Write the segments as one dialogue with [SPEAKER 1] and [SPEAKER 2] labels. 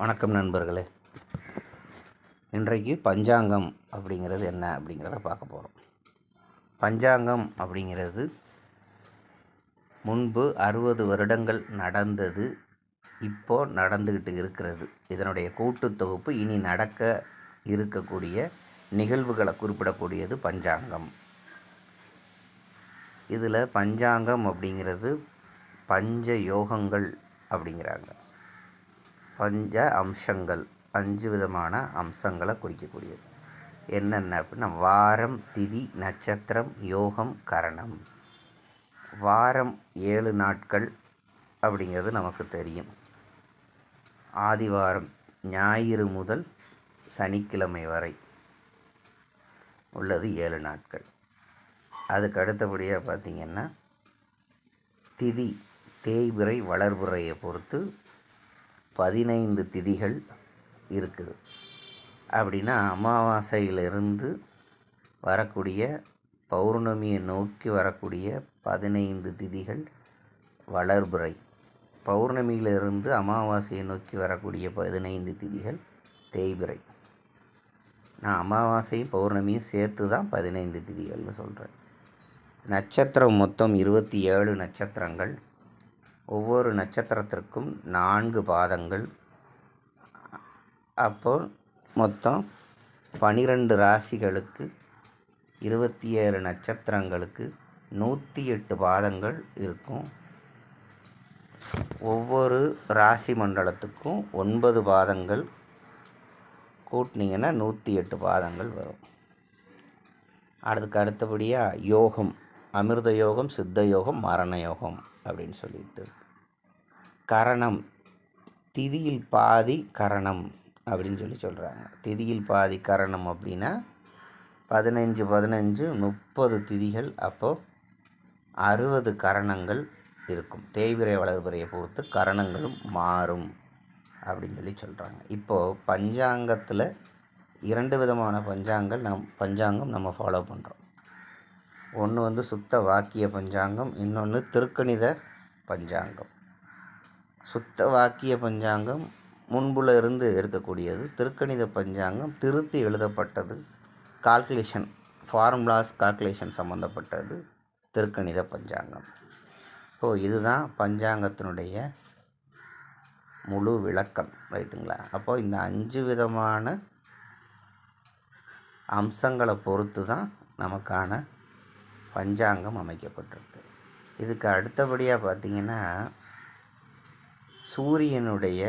[SPEAKER 1] வணக்கம் நண்பர்களே. இன்றைக்கு பஞ்சாங்கம் அப்படிங்கிறது என்ன அப்படிங்கிறத பார்க்க போகிறோம் பஞ்சாங்கம் அப்படிங்கிறது முன்பு அறுபது வருடங்கள் நடந்தது இப்போ நடந்துக்கிட்டு இருக்கிறது. இதனுடைய கூட்டு தொகுப்பு இனி நடக்க இருக்கக்கூடிய நிகழ்வுகளை குறிப்பிடக்கூடியது பஞ்சாங்கம். இதில் பஞ்சாங்கம் அப்படிங்கிறது பஞ்ச யோகங்கள் அப்படிங்கிறாங்க. பஞ்ச அம்சங்கள் அஞ்சு விதமான அம்சங்களை குறிக்கக்கூடியது. என்னென்ன அப்படின்னா வாரம் திதி நட்சத்திரம் யோகம் கரணம். வாரம் ஏழு நாட்கள் அப்படிங்கிறது நமக்கு தெரியும். ஆதிவாரம் ஞாயிறு முதல் சனிக்கிழமை வரை உள்ளது ஏழு நாட்கள். அதுக்கு அடுத்தபடியாக பார்த்திங்கன்னா திதி தேய்பிறை வளர்புறையை பொறுத்து பதினைந்து திதிகள் இருக்குது. அப்படின்னா அமாவாசையிலிருந்து வரக்கூடிய பௌர்ணமியை நோக்கி வரக்கூடிய பதினைந்து திதிகள் வளர்புரை. பௌர்ணமியிலிருந்து அமாவாசையை நோக்கி வரக்கூடிய பதினைந்து திதிகள் தேய்பிறை நான் அமாவாசையும் பௌர்ணமியும் சேர்த்து தான் பதினைந்து திதிகள்னு சொல்கிறேன் நட்சத்திரம் மொத்தம் இருபத்தி ஏழு நட்சத்திரங்கள். ஒவ்வொரு நட்சத்திரத்திற்கும் நான்கு பாதங்கள். அப்போ மொத்தம் பனிரெண்டு ராசிகளுக்கு இருபத்தி ஏழு நட்சத்திரங்களுக்கு நூற்றி எட்டு பாதங்கள் இருக்கும். ஒவ்வொரு ராசி மண்டலத்துக்கும் ஒன்பது பாதங்கள். கூட்டினீங்கன்னா நூற்றி எட்டு பாதங்கள் வரும். அதுக்கு அடுத்தபடியாக யோகம். அமிர்த யோகம் சித்த யோகம் மரண யோகம் அப்படின்னு சொல்லிட்டு கரணம் திதியில் பாதி கரணம் அப்படின்னு சொல்லி சொல்கிறாங்க திதியில் பாதி கரணம் அப்படின்னா பதினஞ்சு பதினஞ்சு முப்பது திதிகள் அப்போது அறுபது கரணங்கள் இருக்கும். தேய்விரை வளர்பிறையை பொறுத்து கரணங்களும் மாறும் அப்படின்னு சொல்லி சொல்கிறாங்க இப்போது பஞ்சாங்கத்தில் இரண்டு விதமான பஞ்சாங்கள் நம் பஞ்சாங்கம் நம்ம ஃபாலோ பண்ணுறோம் ஒன்று வந்து சுத்த வாக்கிய பஞ்சாங்கம் இன்னொன்று திருக்கணித பஞ்சாங்கம். சுத்த வாக்கிய பஞ்சாங்கம் முன்புல இருந்து இருக்கக்கூடியது. திருக்கணித பஞ்சாங்கம் திருத்தி எழுதப்பட்டது. கால்குலேஷன் ஃபார்முலாஸ் கால்குலேஷன் சம்மந்தப்பட்டது திருக்கணித பஞ்சாங்கம். ஸோ இதுதான் பஞ்சாங்கத்தினுடைய முழு விளக்கம். ரைட்டுங்களா? அப்போது இந்த அஞ்சு விதமான அம்சங்களை பொறுத்து தான் நமக்கான பஞ்சாங்கம் அமைக்கப்பட்டிருக்கு. இதுக்கு அடுத்தபடியாக பார்த்திங்கன்னா சூரியனுடைய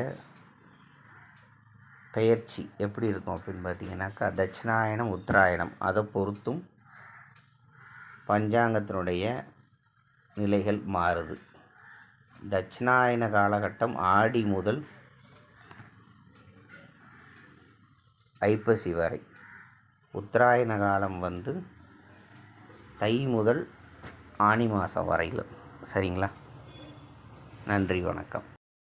[SPEAKER 1] பெயர்ச்சி எப்படி இருக்கும் அப்படின்னு பார்த்தீங்கன்னாக்கா தட்சிணாயனம் உத்தராயணம் அதை பொறுத்தும் பஞ்சாங்கத்தினுடைய நிலைகள் மாறுது. தட்சிணாயன காலகட்டம் ஆடி முதல் ஐப்பசி வரை. உத்தராயண காலம் வந்து தை முதல் ஆனி மாதம் வரையிலும். சரிங்களா? நன்றி வணக்கம்.